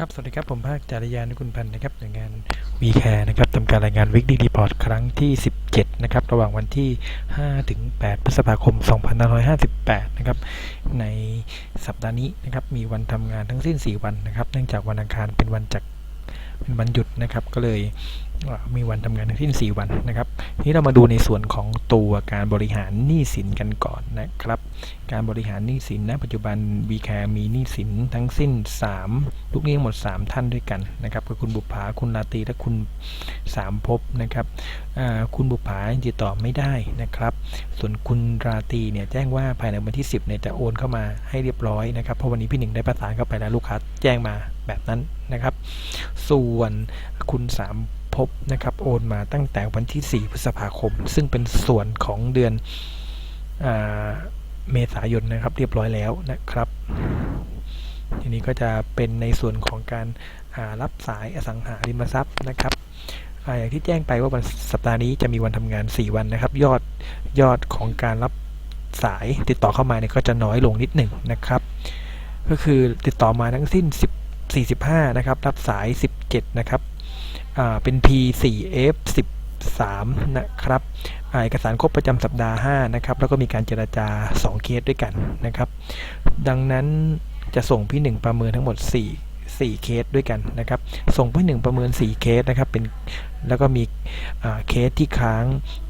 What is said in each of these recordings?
ครับ สวัสดีครับ ผมภาคจารยานุกุลพันธ์นะครับหน่วยงานวีแคร์นะครับทำการรายงานวิกติรีพอร์ตครั้งที่ 17 นะครับ ระหว่างวันที่ 5 ถึง 8 พฤษภาคม 2558 นะครับ ในสัปดาห์นี้นะครับ มีวันทำงานทั้งสิ้น 4 วันนะครับ เนื่องจากวันอังคารเป็นวันจักร เป็นวันหยุดนะครับ ก็เลยมีวันทำงานทั้งสิ้น 4 วันนะครับทีนี้เรามาดูในส่วนของตัวการบริหารหนี้สินกันก่อนนะครับ การบริหารหนี้สินณปัจจุบัน v c a r e มีหนี้สินทั้งสิ้น 3 ลูกหนี้ทั้งหมด 3 ท่านด้วยกันนะครับคือคุณบุปผาคุณลาตรีและคุณสามภพนะครับคุณบุปผาติดต่อไม่ได้นะครับ ส่วนคุณราตรีเนี่ยแจ้งว่าภายในวันที่ 10เนี่ยจะโอนเข้ามาให้เรียบร้อยนะครับเพราะวันนี้พี่หนึ่งได้ประสานเข้าไปแล้วลูกค้าแจ้งมา แบบนั้นนะครับ ส่วนคุณสามภพนะครับโอนมาตั้งแต่วันที่ 4 พฤษภาคม ซึ่งเป็นส่วนของเดือนอเมษายนนะครับ เรียบร้อยแล้วนะครับ ทีนี้ก็จะเป็นในส่วนของการารับสายอสังหาริมทรัพย์นะครับอย่างที่แจ้งไปว่าวันสัปดาห์นี้จะมีวันทำงาน 4 วันนะครับ ยอดยอดของการรับสายติดต่อเข้ามาเนี่ยก็จะน้อยลงนิดหนึ่งนะครับ ก็คือติดต่อมาทั้งสิ้น10 45 นะครับ รับสาย 17 นะครับเป็น P4F 13 นะครับอ่าเอกสารครบประจำสัปดาห์ 5 นะครับ แล้วก็มีการเจราจา 2 เคสด้วยกันนะครับ ดังนั้นจะส่งพี่หนึ่งประเมินทั้งหมด 4 4 เคสด้วยกันนะครับ ส่งพี่หนึ่งประเมิน 4 เคสนะครับ เป็นแล้วก็มีเคสที่ค้าง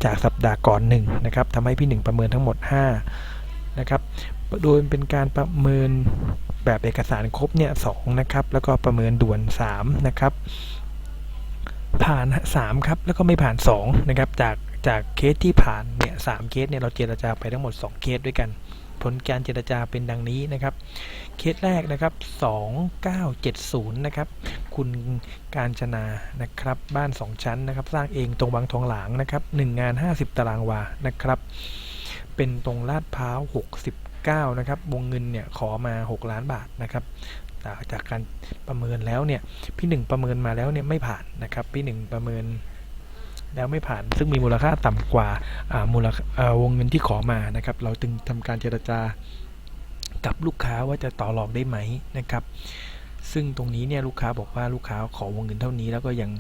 จากสัปดาห์ก่อน 1 นะครับทำให้พี่หนึ่งประเมินทั้งหมด 5 นะครับ โดยเป็นการประเมิน แบบเอกสารครบเนี่ยสนะครับ แล้วก็ประเมินด่วน 3 นะครับ ผ่าน 3 ครับ แล้วก็ไม่ผ่าน 2 นะครับ จากจากเคสที่ผ่านเนี่ยสเคสเนี่ยเราเจรจาไปทั้งหมด 2 เคสด้วยกัน ผลการเจรจาเป็นดังนี้นะครับ เคสแรกนะครับ 2970 นะครับ คุณการจนานะครับ บ้าน 2 ชั้นนะครับ สร้างเองตรงวังทองหลางนะครับ1งาน 50 ตารางวานะครับ เป็นตรงลาดพร้าว 69 9 นะครับ วงเงินเนี่ยขอมา 6 ล้านบาทนะครับจากการประเมินแล้วเนี่ยพี่หนึ่งประเมินมาแล้วเนี่ยไม่ผ่านนะครับพี่หนึ่งประเมินแล้วไม่ผ่านซึ่งมีมูลค่าต่ำกว่ามูลวงเงินที่ขอมานะครับเราจึงทำการเจรจากับลูกค้าว่าจะต่อรองได้ไหมนะครับ ซึ่งตรงนี้เนี่ยลูกค้าบอกว่าลูกค้าขอวงเงินเท่านี้แล้วก็ยัง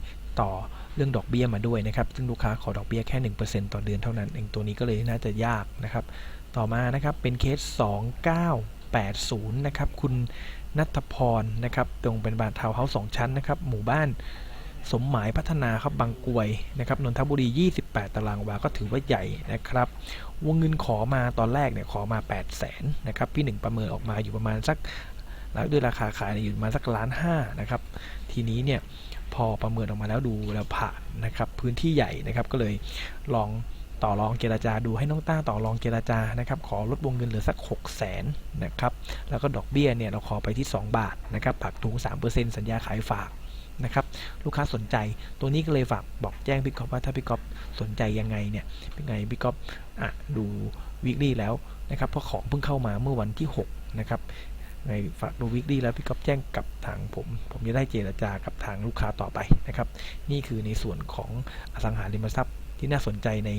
ต่อเรื่องดอกเบี้ยมาด้วยนะครับ ซึ่งลูกค้าขอดอกเบี้ยแค่ 1%ต่อเดือนเท่านั้นเองตัวนี้ก็เลยน่าจะยากนะครับ ต่อมานะครับเป็นเคส 2980 นะครับ คุณนัทพรนะครับตรงเป็นบ้านทาวน์เฮาส์สองชั้นนะครับ หมู่บ้านสมหมายพัฒนาครับบางกวยนะครับนนทบุรี 28 ตารางวา ก็ถือว่าใหญ่นะครับ วงเงินขอมาตอนแรกเนี่ยขอมา 8 0 0แสนนะครับ พี่หนึ่งประเมินออกมาอยู่ประมาณสักแล้วด้วยราคาขายอยู่มาสักล้านห้านะครับ ทีนี้เนี่ยพอประเมินออกมาแล้วดูแล้วผ่านนะครับ พื้นที่ใหญ่นะครับก็เลยลอง ต่อรองเจราจาดูให้น้องต้าต่อรองเจราจานะครับ ขอลดวงเงินเหลือสัก 6 0แสนนะครับ แล้วก็ดอกเบี้ยเนี่ยเราขอไปที่ 2 บาทนะครับผักถุง 3%สัญญาขายฝากนะครับลูกค้าสนใจตัวนี้ก็เลยฝากบอกแจ้งพี่ก๊อฟว่าถ้าพี่ก๊อฟสนใจยังไงเนี่ยเป็นไงพี่ก๊อฟอะดูวีคลี่แล้วนะครับเพราะของเพิ่งเข้ามาเมื่อวันที่ 6 นะครับในฝากดูวีคลี่แล้วพี่ก๊อฟแจ้งกับทางผม ผมจะได้เจรจากับทางลูกค้าต่อไปนะครับ นี่คือในส่วนของอสังหาริมทรัพย์ ที่น่าสนใจใน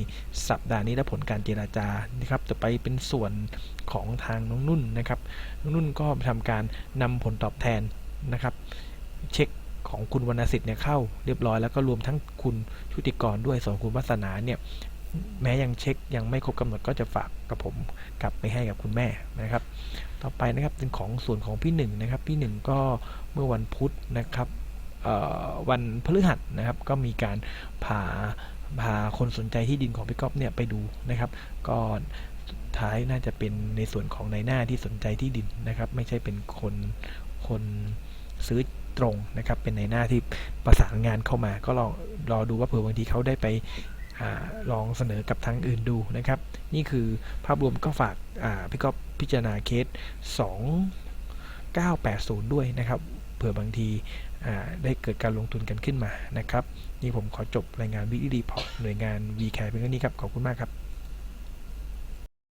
สัปดาห์นี้และผลการเจราจานะครับจะไปเป็นส่วนของทางน้องนุ่นนะครับน้องนุ่นก็ทำการนำผลตอบแทนนะครับ เช็คของคุณวรรณสิทธิ์เนี่ยเข้าเรียบร้อยแล้วก็รวมทั้งคุณชุติกรด้วยส่วนคุณวัฒนาเนี่ยแม้ยังเช็คยังไม่ครบกำหนดก็จะฝากกับผมกลับไปให้กับคุณแม่นะครับ ต่อไปนะครับเป็นของส่วนของพี่หนึ่งนะครับ พี่หนึ่งก็เมื่อวันพุธนะครับวันพฤหัสนะครับก็มีการพา พาคนสนใจที่ดินของพี่ก๊อฟเนี่ยไปดูนะครับ ก็ท้ายน่าจะเป็นในส่วนของในหน้าที่สนใจที่ดินนะครับ ไม่ใช่เป็นคนคนซื้อตรงนะครับ เป็นในหน้าที่ประสานงานเข้ามา ก็ลองรอดูว่าเผื่อบางทีเขาได้ไปอลองเสนอกับทางอื่นดูนะครับ นี่คือภาพรวมก็ฝากพี่ก๊อฟพิจารณาเคส 2980 ด้วยนะครับ เผื่อบางทีได้เกิดการลงทุนกันขึ้นมานะครับ นี่ผมขอจบรายงานวิดีรีพอร์ตหน่วยงาน v c a r เพียงเท่านี้ครับ ขอบคุณมากครับ